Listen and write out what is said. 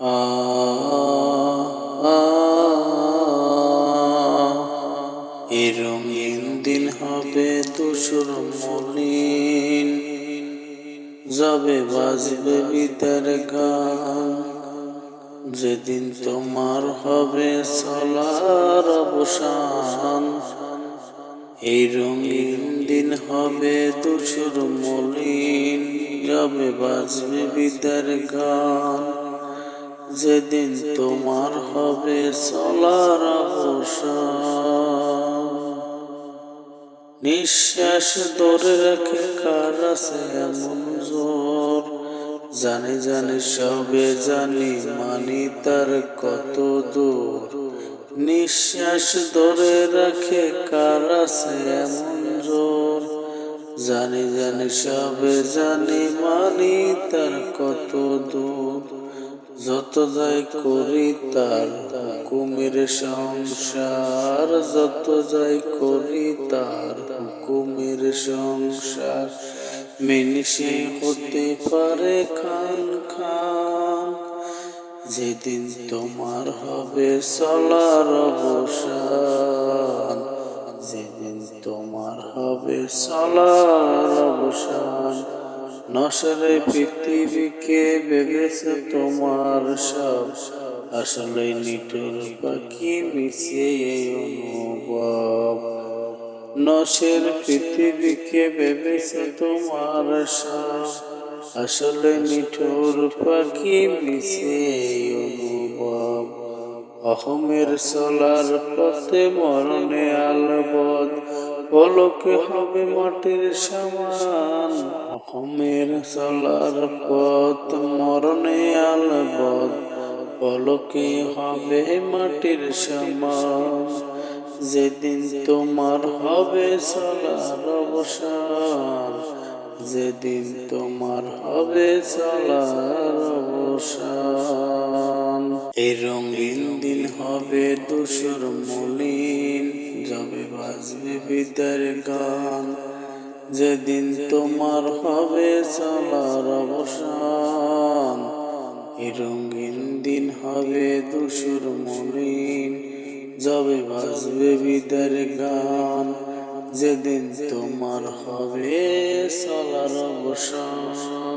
এই রঙিন দিন হবে তুষুর মলিন। যাবে, বাজবে বিদার গান। যেদিন তোমার হবে চলার অবসান। এই রঙিন দিন হবে তুষুর মলিন। যাবে, বাজবে বিদার গান। যেদিন তোমার হবে চলার নিঃশ্বাস ধরে রাখে কার আছে এমন জোর? জানি জানি, সবে জানি মানি তার কত দূর। নিঃশ্বাস ধরে রাখে কার আছে এমন জোর? জানি জানি, সবে জানি মানি তার কত দূর। যত যাই করি তার হুকুমের সংসার, যত যাই করি তার হুকুমের সংসার। মিনিষে হতে পারে খান খান, যেদিন তোমার হবে চলার অবসান, যেদিন তোমার হবে চলার অবসান। নসরে পৃথিবীকে ভেবেছে তোমার সব। আসলে নিটুর পাখি মিশে অনুভব। নসের পৃথিবীকে ভেবেছে তোমার সব। আসলে নিঠুর পাখি মিশে অনুভব। অহমের চলার পথে মরণে আলবদ। পলকে হবে মাটির সমান। অহমের চলার পথ, মরণে আলবদ পলকে হবে মাটির সমান। যেদিন তোমার হবে চলার অবসান, যেদিন তোমার হবে চলার অবসান। এই রঙিন দিন হবে দুসর মলিন। যাবে, বাজবে বিদার গান। যেদিন তোমার হবে চলার অবসান। রঙিন দিন হবে দুসর মলিন। যাবে, বাজবে বিদার গান। যেদিন তোমার হবে চলার অবসান।